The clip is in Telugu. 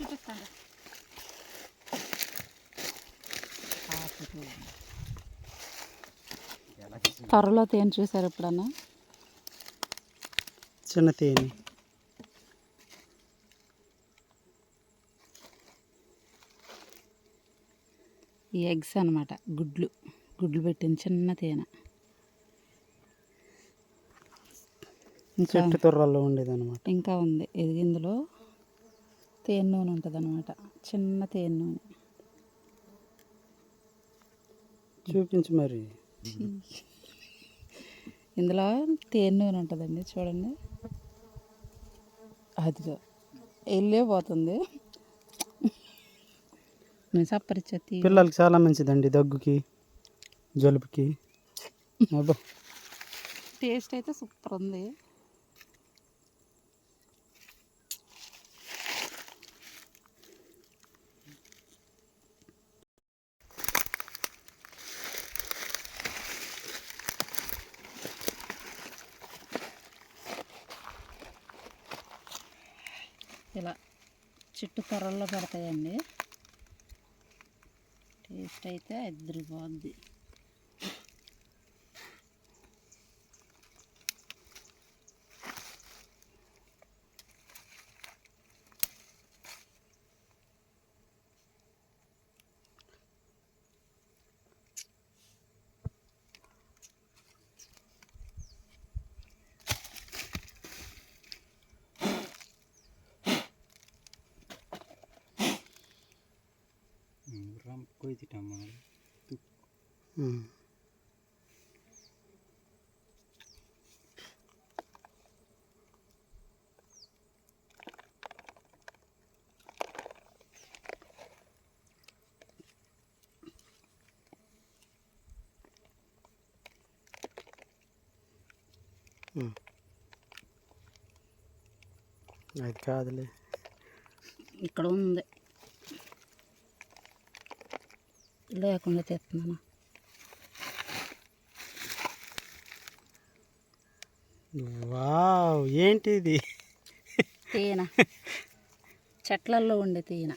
చూపిస్తాను త్వరలో తేనె చూసారు ఎప్పుడన్నా? చిన్న తేనె. ఈ ఎగ్స్ అన్నమాట గుడ్లు. గుడ్లు పెట్టిన చిన్న తేనె. ఇంకా చెట్టు తొర్రల్లో ఉండేది అనమాట ఇంకా ఉంది. ఇది ఇందులో తేనె నూనె ఉంటుంది అనమాట చిన్న తేనె నూనె. చూపించు మరి. ఇందులో తేనె నూనె ఉంటుందండి చూడండి. అదిగో వెళ్ళే పోతుంది. నేను సప్పరిచ్చేది పిల్లలకి చాలా మంచిదండి దగ్గుకి జలుబుకి. టేస్ట్ అయితే సూపర్ ఉంది. ఇలా చుట్టూ కర్రల్లో పడతాయండి. టేస్ట్ అయితే ఇద్దరు బాగుంది ఉమ్. ఉమ్. అది కాదులే ఇక్కడ ఉంది లేకుండా తెస్తున్నాను. వావ్ ఏంటి ఇది తేనె. చెట్లల్లో ఉండే తేనె.